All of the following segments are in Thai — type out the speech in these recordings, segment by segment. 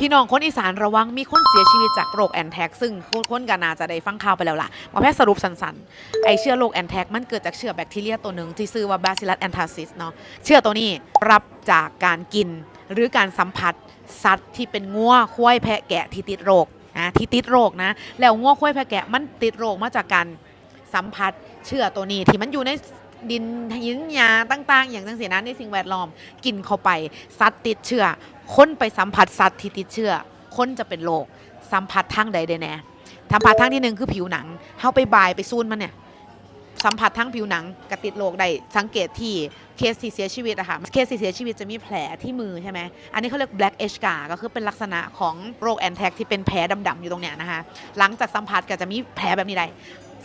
พี่น้องคนอีสานระวังมีคนเสียชีวิตจากโรคแอนแท็กซึ่งคนกันนาจะได้ฟังข่าวไปแล้วล่ะหมอแพทย์สรุปสั้นๆไอเชื้อโรคแอนแท็กมันเกิดจากเชื้อแบคทีเรียตัวหนึ่งที่ชื่อว่า Bacillus anthracis เนาะเชื้อตัวนี้รับจากการกินหรือการสัมผัสสัตว์ที่เป็นงัวควายแพะแกะที่ติดโรคนะที่ติดโรคนะแล้วงัวควายแพะแกะมันติดโรคมาจากการสัมผัสเชื้อตัวนี้ที่มันอยู่ใน ดินหินยาต่าง ๆ อย่างต่างๆนะในสิ่งแวดล้อม กินเข้าไปสัตว์ติดเชื้อคนไปสัมผัสสัตว์ที่ติดเชื้อคนจะเป็นโรคสัมผัสทางใดได้แน่สัมผัสทางที่หนึ่งคือผิวหนังเฮาไปบายไปซูนมันเนี่ยสัมผัสทั้งผิวหนังกระติดโรคได้สังเกตที่เคสที่เสียชีวิตอะค่ะเคสที่เสียชีวิตจะมีแผลที่มือใช่ไหมอันนี้เขาเรียก black h กาก็คือเป็นลักษณะของโรคแอนแท็กที่เป็นแผลดำๆอยู่ตรงเนี้ยนะคะหลังจากสัมผัสก็จะมีแผลแบบนี้ได้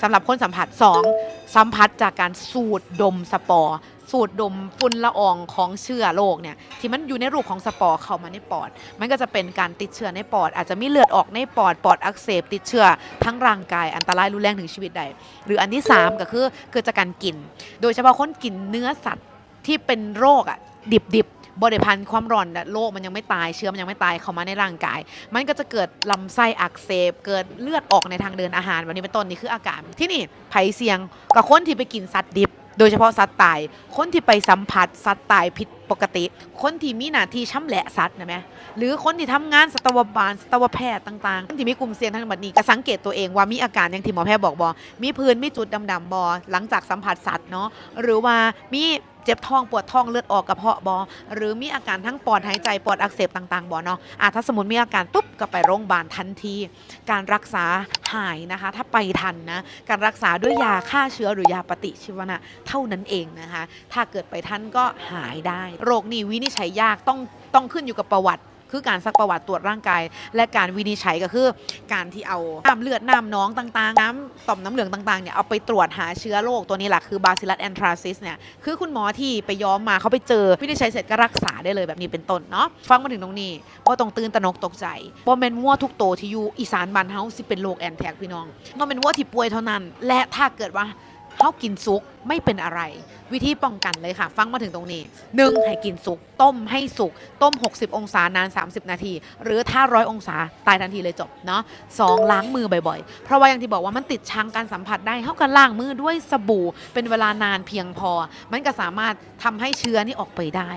สำหรับคนสัมผัส 2. สัมผัสจากการสูดดมสปอร์สูดดมฝุ่นละอองของเชื้อโรคเนี่ยที่มันอยู่ในรูปของสปอร์เข้ามาในปอด มันก็จะเป็นการติดเชื้อในปอด อาจจะมีเลือดออกในปอดปอดอักเสบติดเชื้อทั้งร่างกายอันตรายรุนแรงถึงชีวิตได้หรืออันที่ 3 ก็คือเกิดจากการกิน โดยเฉพาะคนกินเนื้อสัตว์ที่เป็นโรคอะดิบดิ บริพันธ์ความร้อนโรคมันยังไม่ตายเชื้อมันยังไม่ตายเข้ามาในร่างกาย มันก็จะเกิดลำไส้อักเสบ เกิดเลือดออกในทางเดินอาหารแบบนี้เป็นต้นนี่คืออาการที่นี่ไผเสียงกับคนที่ไปกินสัตว์ดิบ โดยเฉพาะสัตว์ตาย คนที่ไปสัมผัสสัตว์ตายผิดปกติ คนที่มีหน้าที่ช่ำแหละสัตว์นะแม่หรือคนที่ทำงานสัตวบาลสัตวแพทย์ต่างๆคนที่มีกลุ่มเสี่ยงทางบัดนี้ก็สังเกตตัวเองว่ามีอาการอย่างที่หมอแพทย์บอกบอมีพื้นมีจุดดำๆบอหลังจากสัมผัสสัตว์เนาะหรือว่ามีเจ็บท้องปวดท้องเลือดออกกระเพาะบอหรือมีอาการทั้งปอดหายใจปอดอักเสบต่างๆบอเนาะอะถ้าสมมติมีอาการปุ๊บก็ไปโรงพยาบาลทันที การรักษาหายนะคะ ถ้าไปทันนะการรักษาด้วยยาฆ่าเชื้อหรือยาปฏิชีวนะเท่านั้นเองนะคะ ถ้าเกิดไปทันก็หายได้โรคนี้วินิจฉัยยากต้องต้องขึ้นอยู่กับประวัติคือการซักประวัติตรวจร่างกาย และการวินิจฉัยก็คือ การที่เอาน้ำเลือดน้ำน้องต่างๆ น้ำต่อมน้ำเหลืองต่างๆเนี่ยเอาไปตรวจหาเชื้อโรคตัวนี้แหละคือบาซิลัสแอนทราซิสเนี่ยคือคุณหมอที่ไปย้อมมาเขาไปเจอ วินิจฉัยเสร็จก็รักษาได้เลยแบบนี้เป็นต้นเนาะฟังมาถึงตรงนี้ว่าต้องตื่นตระหนกตกใจเพราเป็นวัวทุกโตที่อยู่อีสานบ้านเฮาสิเป็นโรคแอนแทกพี่น้องต้อเป็นวัวที่ป่วยเท่านั้น และถ้าเกิดว่า เฮากินซุกไม่เป็นอะไร วิธีป้องกันเลยค่ะ ฟังมาถึงตรงนี้หนึ่งให้กินสุก ต้มให้สุก ต้ม 60 องศานาน 30 นาที หรือถ้าร้อยองศาตายทันทีเลยจบเนาะสองล้างมือบ่อยๆ เพราะว่าอย่างที่บอกว่ามันติดชังการสัมผัสได้เท่ากันล้างมือด้วยสบู่ เป็นเวลานานเพียงพอ มันก็สามารถทำให้เชื้อนี่ออกไปได้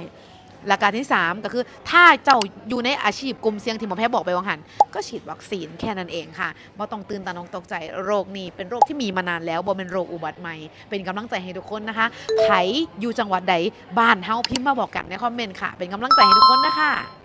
หลักการที่ 3 ก็คือถ้าเจ้าอยู่ในอาชีพกลุ่มเสี่ยงที่หมอแพทย์บอกไปวังหัน ก็ฉีดวัคซีนแค่นั้นเองค่ะบ่ต้องตื่นตระหนกตกใจโรคนี้ เป็นโรคที่มีมานานแล้วบ่เป็นโรคอุบัติใหม่ เป็นกำลังใจให้ทุกคนนะคะไผอยู่จังหวัดใดบ้านเฮาพิมพ์มาบอกกันในคอมเมนต์ค่ะ เป็นกำลังใจให้ทุกคนนะคะ